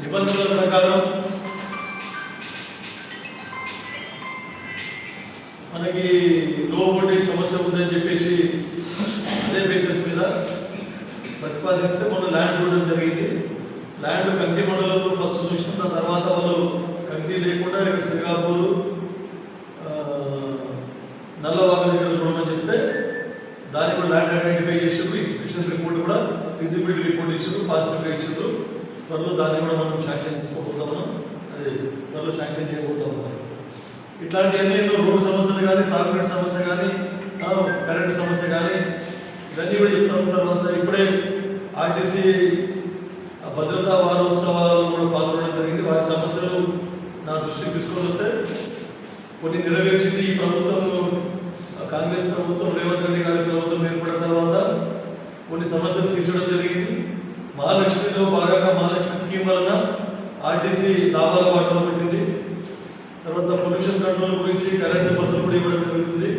నిబంధనల ప్రకారం మనకి లో వోల్టేజ్ సమస్య ఉందని చెప్పేసి అదే బేసిస్ మీద ప్రతిపాదిస్తే మనం ల్యాండ్ చూడడం జరిగింది. ల్యాండ్ కంటి మండలంలో ఫస్ట్ చూసిన. దాని తర్వాత వాళ్ళు కంటి లేకుండా ఇక్కడ శ్రీకాపూర్ నల్లవాగ దగ్గర చూడమని చెప్తే దాన్ని కూడా ల్యాండ్ ఐడెంటిఫై చేసారు ఇన్స్పెక్షన్ రిపోర్ట్ కూడా ఫిజిబిలిటీ రిపోర్ట్ ఇచ్చారు పాజిటివ్గా ఇచ్చారు త్వరలో దాన్ని కూడా మనం శాంక్షన్ తీసుకోబోతాం మనం. అదే త్వరలో శాంక్షన్ చేయబోతాం మనం. ఇట్లాంటి ఎన్నో రోడ్ సమస్యలు కానీ తాగునీటి సమస్య కానీ కరెంటు సమస్య కానీ ఇవన్నీ కూడా చెప్తాం. తర్వాత ఇప్పుడే ఆర్టీసీ భద్రతా వారోత్సవాలలో కూడా పాల్గొనడం జరిగింది. వారి సమస్యలు నా దృష్టికి తీసుకొని వస్తే కొన్ని నెరవేర్చింది ఈ ప్రభుత్వం. కాంగ్రెస్ ప్రభుత్వం రేవంత్ రెడ్డి గారి ప్రభుత్వం ఏర్పడిన తర్వాత కొన్ని సమస్యలు తీర్చడం జరిగింది. మహాలక్ష్మిలో భాగంగా మహాలక్ష్మి స్కీమ్ వలన ఆర్టీసీ లాభాల బాటలో పెట్టింది. తర్వాత పొల్యూషన్ కంట్రోల్ గురించి కరెంటు బస్సులు కూడా ఇవ్వడం జరుగుతుంది.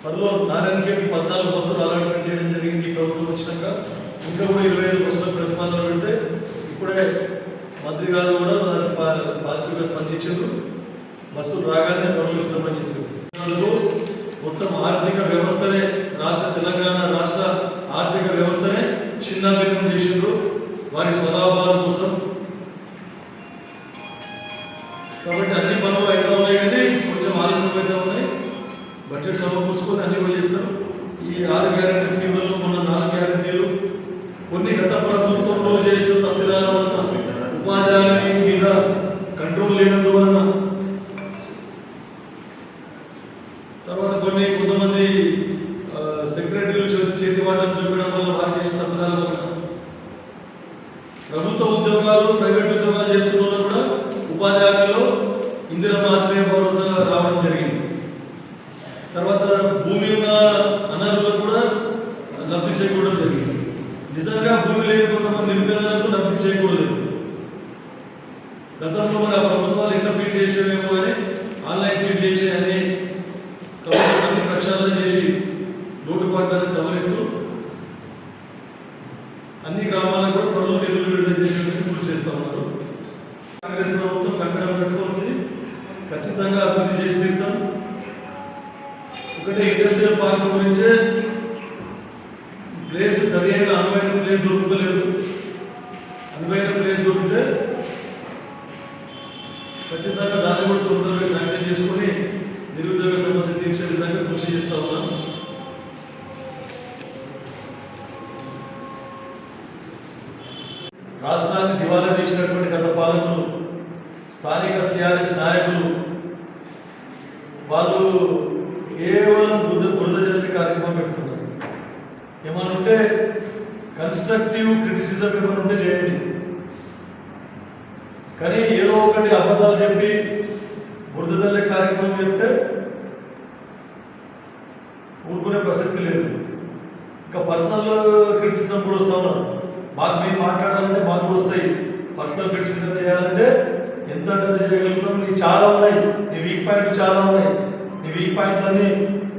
త్వరలో నారాయణఖేడ్ పద్నాలుగు బస్సులు అలాట్మెంట్ చేయడం జరిగింది ఈ ప్రభుత్వం వచ్చినాక. ఇంకా కూడా ఇరవై ఐదు బస్సుల ప్రతిపాదన పెడితే ఇప్పుడే మంత్రి గారు కూడా దానికి స్పా- పాజిటివ్గా స్పందించారు. బస్సులు రాగానే తరలిస్తామని చెప్పింది చెప్పారు. మొత్తం ఆర్థిక వ్యవస్థనే రాష్ట్ర తెలంగాణ రాష్ట్ర ఆర్థిక వ్యవస్థనే చిన్నభిన్నం చేసిండ్రు. వారి స్వలాభాల కోసం. కాబట్టి అన్ని పనులు అయితే ఉన్నాయి కానీ కొంచెం ఆలస్యం అయితే ఉన్నాయి. బడ్జెట్ సమకూర్చుకొని అన్ని కూడా చేస్తారు ఈ ఆరు గ్యారెంటీ స్కీమ్ కొన్ని గత ప్రభుత్వంలో చేసిన తప్పిదాల వలన ఉపాధి హామీ మీద కంట్రోల్ లేనందువలన తర్వాత కొన్ని కొంతమంది సెక్రటరీలు చేతి వాటం చూపడం వల్ల వారు చేసిన తప్పిదాల వలన ప్రభుత్వ ఉద్యోగాలు ప్రైవేట్ ఉద్యోగాలు చేస్తున్న కూడా ఉపాధి హామీలో ఇందిరా ఆత్మీయ భరోసా రావడం జరిగింది. తర్వాత భూమి ఉన్న అనర్హులకు కూడా లబ్ధి చేకూడడం జరిగింది. నిజంగా భూమి లేని కొంతమంది నిరుపేదలకు లబ్ధి చేకూడలేదు గతంలో మన ప్రభుత్వాలు ఎట్లా ఫీడ్ చేసేవేమో అని ఆన్లైన్ ఫీడ్ చేసే అన్ని ప్రభుత్వాన్ని ప్రక్షాళన చేసి లోటుపాట్లని సవరిస్తూ అన్ని గ్రామాలకు కూడా త్వరలో నిధులు విడుదల చేసేందుకు కృషి చేస్తూ ఉన్నారు. కాంగ్రెస్ ప్రభుత్వం కంకణం పెట్టుకుంది ఖచ్చితంగా అభివృద్ధి చేసి తీరుతాం. ఒకటే ఇండస్ట్రియల్ పార్క్ గురించే సరి అయిన అనువైన ప్లేస్ దొరుకుతలేదు. అనువైన ప్లేస్ దొరికితే ఖచ్చితంగా దాన్ని కూడా తొందరగా శాంక్షన్ చేసుకుని నిరుద్యోగ సమస్య తీర్చే విధంగా కృషి చేస్తా ఉన్నాం. రాష్ట్రాన్ని దివాలా తీసినటువంటి గత పాలకులు స్థానిక టీఆర్ఎస్ నాయకులు వాళ్ళు కేవలం బురద బురద కార్యక్రమం పెట్టుకున్నారు. ఏమైనా ఉంటే కన్స్ట్రక్టివ్ క్రిటిసిజం ఏమైనా ఉంటే చేయండి. కానీ ఏదో ఒకటి అబద్ధాలు చెప్పి బురదజల్లే కార్యక్రమం చెప్తే ఊరుకునే ప్రసక్తి లేదు. ఇంకా పర్సనల్ క్రిటిసిజం కూడా వస్తా ఉన్నాను మాకు మేము మాట్లాడాలంటే మాకు కూడా వస్తాయి. పర్సనల్ క్రిటిసిజం చేయాలంటే ఎంత అంటే చేయగలుగుతాం? నీ చాలా ఉన్నాయి. నీ వీక్ పాయింట్లు చాలా ఉన్నాయి. నీ వీక్ పాయింట్లన్నీ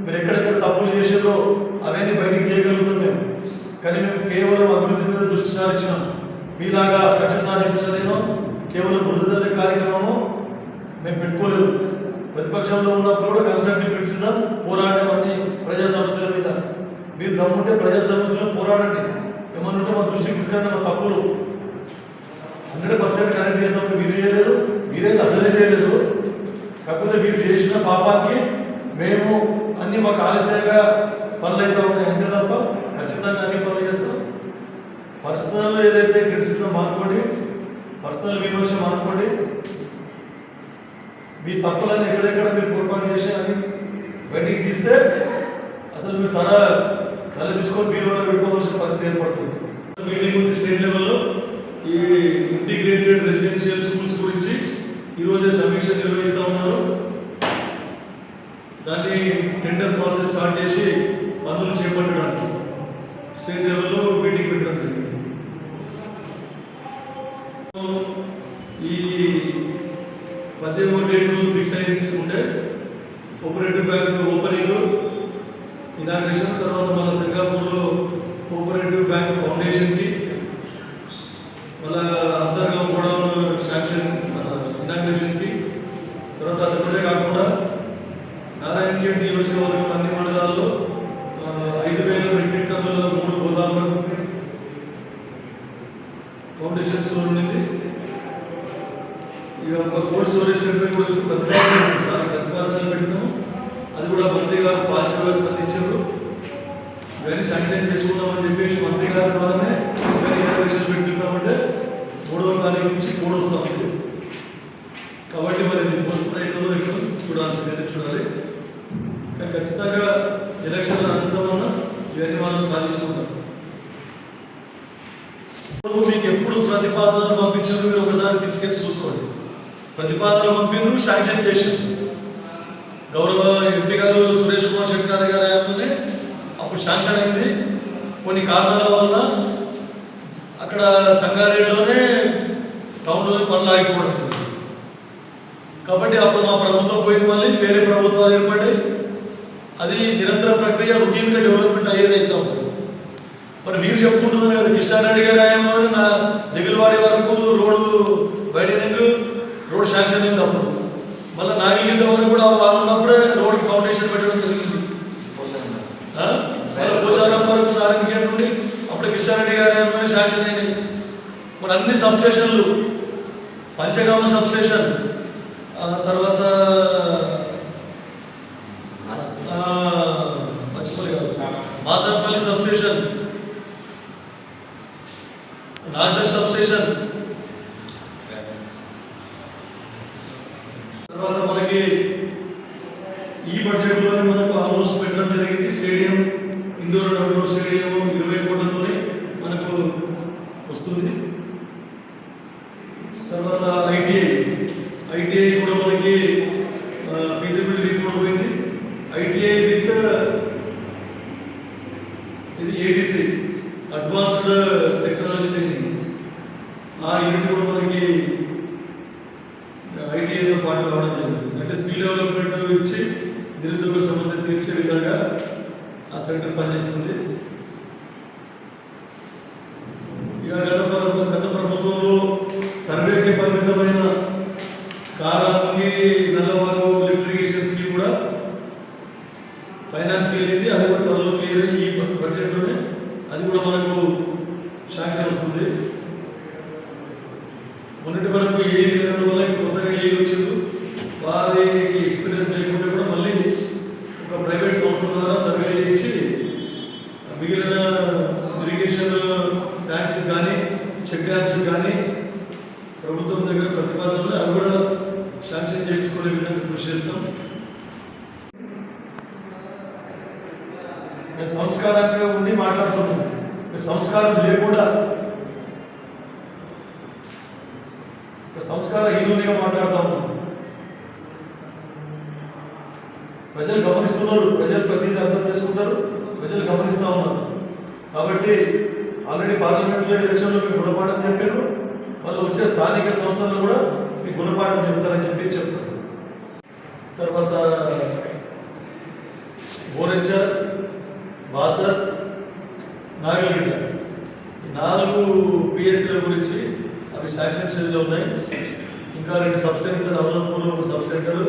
మీరు ఎక్కడెక్కడ తప్పులు చేసారో అవన్నీ బయటికి తీయగలుగుతాం మేము కానీ మేము కేవలం అభివృద్ధి మీద దృష్టి సారించినాం. మీలాగా కక్ష సాధించలేను కేవలం వృద్ధి కార్యక్రమము మేము పెట్టుకోలేదు ప్రతిపక్షంలో ఉన్నప్పుడు కూడా కన్స్ట్రక్టివ్ క్రిటిసిజం పోరాటం అన్ని ప్రజా సమస్యల మీద. మీరు దమ్ముంటే ప్రజా సమస్యలు పోరాడండి. ఏమన్నా ఉంటే మా దృష్టికి తీసుకురండి మా తప్పులు. హండ్రెడ్ పర్సెంట్ కరెక్ట్ చేసినప్పుడు మీరు చేయలేదు మీరైతే అసలే చేయలేదు. కాకపోతే మీరు చేసిన పాపానికి మేము అన్ని మాకు ఆలస్యంగా పనులు అయితే ఉన్నాయి అంతే తప్ప ఖచ్చితంగా అన్ని పనులు చేస్తాం పర్సనల్ ఏదైతే క్రిటిసిజం మానుకోండి పర్సనల్ విమర్శ మానుకోండి మీ తప్పులను ఎక్కడెక్కడ మీరు పొరపాటు చేసి అని బయటికి తీస్తే అసలు మీరు తల తల తీసుకొని బీరువాలో పెట్టుకోవాల్సిన పరిస్థితి ఏర్పడుతుంది. మీటింగ్ ఉంది స్టేట్ లెవెల్ ఈ ఇంటిగ్రేటెడ్ రెసిడెన్షియల్ స్కూల్స్ గురించి ఈరోజే సమీక్ష నిర్వహిస్తూ ఉన్నారు దాన్ని టెండర్ ప్రాసెస్ స్టార్ట్ చేసి పనులు చేపట్టడానికి స్టేట్ లెవెల్లో మీటింగ్ పెట్టడం జరిగింది ఈ పద్దెనిమిది డేట్ రోజు ఫిక్స్ అయింది ఉండే కోఆపరేటివ్ బ్యాంక్ ఓపెనింగ్ ఇనాగ్రేషన్ తర్వాత మన సింగపూర్లో కోఆపరేటివ్ బ్యాంక్ ఫౌండేషన్కి మళ్ళా అంతర్గా కూడా శాంక్షన్ మన ఇనాగ్రేషన్కి తర్వాత అది ఒకటే కాకుండా నారాయణఖేడ్ నియోజకవర్గం అన్ని మండలాల్లో ఐదు వేల మెట్రిక్ టన్నుల మూడు గోదాములు ఫౌండేషన్ స్టోర్ ఉండింది ఇక ఒక కోల్డ్ స్టోరేజ్ సెంటర్ కూడా ప్రతిపాదన చాలా ప్రతిపాదనలు పెట్టినాము. అది కూడా మంత్రి గారు పాజిటివ్గా స్పందించారు. ఇవన్నీ శాంక్షన్ చేసుకుందామని చెప్పేసి మంత్రి గారి ద్వారానే ఇవన్నీ ఇనాగ్రేషన్ పెట్టుకుంటామంటే మూడవ తారీఖు నుంచి కోడ్ వస్తాం ఉంది. కాబట్టి మరి ఇది పోస్ట్ పోన్ అవుతుందో చూడాల్సిందే చూడాలి. కానీ ఖచ్చితంగా ఎలక్షన్ అనంతరం ఇవన్నీ మనం సాధించుకుంటాం మీకు ఎప్పుడు ప్రతిపాదన ప్రతిపాదన పంపినారు శాంక్షన్ చేశారు గౌరవ ఎంపీ గారు సురేష్ కుమార్ శెట్టిగారి గారి హయాంలోనే అప్పుడు శాంక్షన్ అయింది. కొన్ని కారణాల వల్ల అక్కడ సంగారెడ్డిలోనే టౌన్లోనే పనులు ఆగిపోవడం కాబట్టి అప్పుడు మా ప్రభుత్వం పోయింది మళ్ళీ వేరే ప్రభుత్వాలు ఏర్పడి అది నిరంతర ప్రక్రియ రొటీన్గా డెవలప్మెంట్ అయ్యేది అయితే ఉంటుంది మరి మీరు చెప్పుకుంటున్నారు కదా కిషన్ రెడ్డి గారి హయాంలోనే నా దిగులవాడి వరకు రోడ్డు వైడనింగ్ రోడ్ శాంక్షన్ అయింది అప్పుడు మళ్ళీ నాగిలింద వరకు కూడా వాళ్ళు ఉన్నప్పుడే రోడ్ ఫౌండేషన్ పెట్టడం జరిగింది ఆ? మళ్ళీ పోచారం వరకు నారాయణ నుండి అప్పుడు కిషన్ రెడ్డి గారి హయాంలోనే శాంక్షన్ అయినాయి మరి అన్ని సబ్స్టేషన్లు పంచగామ సబ్స్టేషన్ తర్వాత మర్చిపోలే మాసంపల్లి సబ్స్టేషన్ నాగర్ సబ్స్టేషన్. తర్వాత మనకి ఈ బడ్జెట్లోనే మనకు ఆల్మోస్ట్ పెట్టడం జరిగింది. స్టేడియం ఇండోర్ అవుట్డోర్ స్టేడియం ఇరవై కోట్లతోనే మనకు వస్తుంది తర్వాత ఐటీఐ ఐటీఐ కూడా మనకి ఫీజిబిలిటీ రిపోర్ట్ పోయింది ఐటీఐ విత్ ఇది ఏటీసీ అడ్వాన్స్డ్ టెక్నాలజీ ట్రైనింగ్ ఆ యూనిట్ కూడా మనకి ఐటీఐతో పాటు రావడం జరుగుతుంది. అంటే స్కిల్ డెవలప్మెంట్ ఇచ్చి నిరుద్యోగ సమస్య తీర్చే విధంగా ఆ సెంటర్ పనిచేస్తుంది. ఇక గత గత ప్రభుత్వంలో సర్వేకి పరిమితమైన కారణం నల్లవారు లిఫ్ట్ ఇరిగేషన్ స్కీమ్ కూడా ఫైనాన్స్కి వెళ్ళింది అది కూడా త్వరలో క్లియర్ అయ్యి ఈ బ- బడ్జెట్లోనే అది కూడా మనకు శాంక్షన్ వస్తుంది మొన్నటి వరకు ఏ లేనందువల్ల ఇప్పుడు కొత్తగా ఏ వచ్చింది వారికి ఎక్స్పీరియన్స్ లేకుంటే కూడా మళ్ళీ ఒక ప్రైవేట్ సంస్థ ద్వారా సర్వే చేయించి మిగిలిన ఇరిగేషన్ ట్యాంక్స్ కానీ చెక్ డ్యామ్స్ కానీ ప్రభుత్వం దగ్గర ప్రతిపాదనలు అవి కూడా శాంక్షన్ చేయించుకునే విధంగా కృషి చేస్తాం మేము సంస్కారంగా ఉండి మాట్లాడుతున్నాం మీరు సంస్కారం లేకుండా సంస్కార హీనునిగా మాట్లాడుతా ఉన్నాం. ప్రజలు గమనిస్తున్నారు ప్రజలు ప్రతిదీ అర్థం చేసుకుంటారు ప్రజలు గమనిస్తూ ఉన్నారు. కాబట్టి ఆల్రెడీ పార్లమెంట్లో ఎలక్షన్లో మీకు గుణపాఠం చెప్పారు వాళ్ళు వచ్చే స్థానిక సంస్థల్లో కూడా మీకు గుణపాఠం చెప్తారని చెప్పి చెప్తారు. తర్వాత బోరెచ్చర్ బాసర్ నాగలిగిత ఈ నాలుగు పిఎస్సీల గురించి అవి శాంక్షన్ స్టేజ్లో ఉన్నాయి ఇంకా రెండు సబ్ సెంటర్ నవరంపూర్లో ఒక సబ్ సెంటర్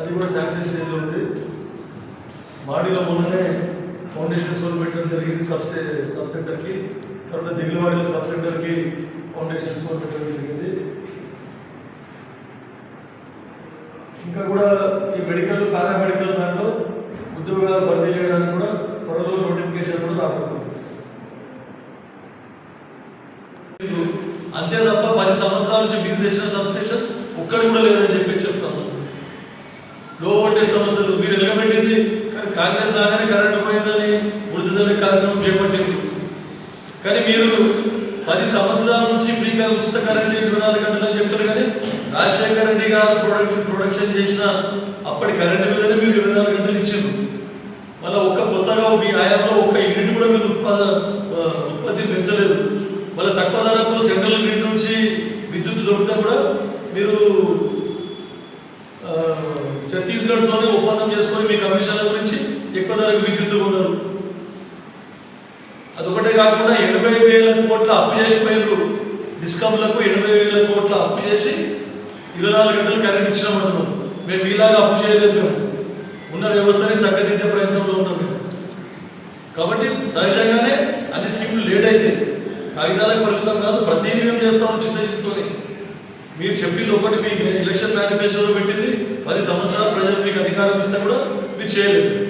అది కూడా శాంక్షన్ స్టేజ్లో ఉంది. మాడిలో మొన్ననే ఫౌండేషన్ సోల్ పెట్టడం జరిగింది సబ్ సబ్ సెంటర్కి తర్వాత దిగులవాడిలో సబ్ సెంటర్కి ఫౌండేషన్ సోల్ పెట్టడం జరిగింది. ఇంకా కూడా ఈ మెడికల్ పారామెడికల్ దాంట్లో ఉద్యోగాలు భర్తీ చేయడానికి కూడా త్వరలో నోటిఫికేషన్ కూడా రాబోతుంది. అంతే తప్ప పది సంవత్సరాల నుంచి మీరు తెచ్చిన సబ్స్టేషన్ ఒక్కడి కూడా లేదని చెప్పి చెప్తాను. లో వోల్టేజ్ సమస్యలు మీరు ఎలగబెట్టింది కానీ కాంగ్రెస్ లాగానే కరెంట్ పోయిందని వృద్ధుల కార్యక్రమం చేపట్టింది. కానీ మీరు పది సంవత్సరాల నుంచి ఫ్రీగా ఉచిత కరెంట్ ఇరవై నాలుగు గంటలు అని చెప్పారు కానీ రాజశేఖర రెడ్డి గారు ప్రొడక్ట్ ప్రొడక్షన్ చేసిన అప్పటి కరెంట్ మీదనే మీరు ఇరవై నాలుగు గంటలు ఇచ్చారు మళ్ళీ ఒక్క కొత్తగా మీ ఆయాలో ఒక్క యూనిట్ కూడా మీరు ఉత్పాద ఉత్పత్తి పెంచలేదు. మళ్ళీ తక్కువ ధరకు సెంట్రల్ దొరికితే కూడా మీరు ఛత్తీస్గఢ్తోనే ఒప్పందం చేసుకొని మీ కమిషన్ల గురించి ఎక్కువ ధరకు విద్యుత్ కొన్నారు అదొకటే కాకుండా ఎనభై వేల కోట్ల అప్పు చేసిపోయారు డిస్కమ్లకు ఎనభై వేల కోట్ల అప్పు చేసి ఇరవై నాలుగు గంటలు కరెంట్ ఇచ్చినామంటున్నాం మేము మీలాగా అప్పు చేయలేదు మేము. ఉన్న వ్యవస్థని చక్కదిద్దే ప్రయత్నంలో ఉన్నాం మేము. కాబట్టి సహజంగానే అన్ని స్కీములు లేట్ అయితే కాగితాలకు పరిమితం కాదు ప్రతిదీ మేము చేస్తాం చిన్న చిత్తోని మీరు చెప్పింది ఒకటి మీ ఎలక్షన్ మేనిఫెస్టోలో పెట్టింది. పది సంవత్సరాలు ప్రజలు మీకు అధికారం ఇస్తే కూడా మీరు చేయలేదు.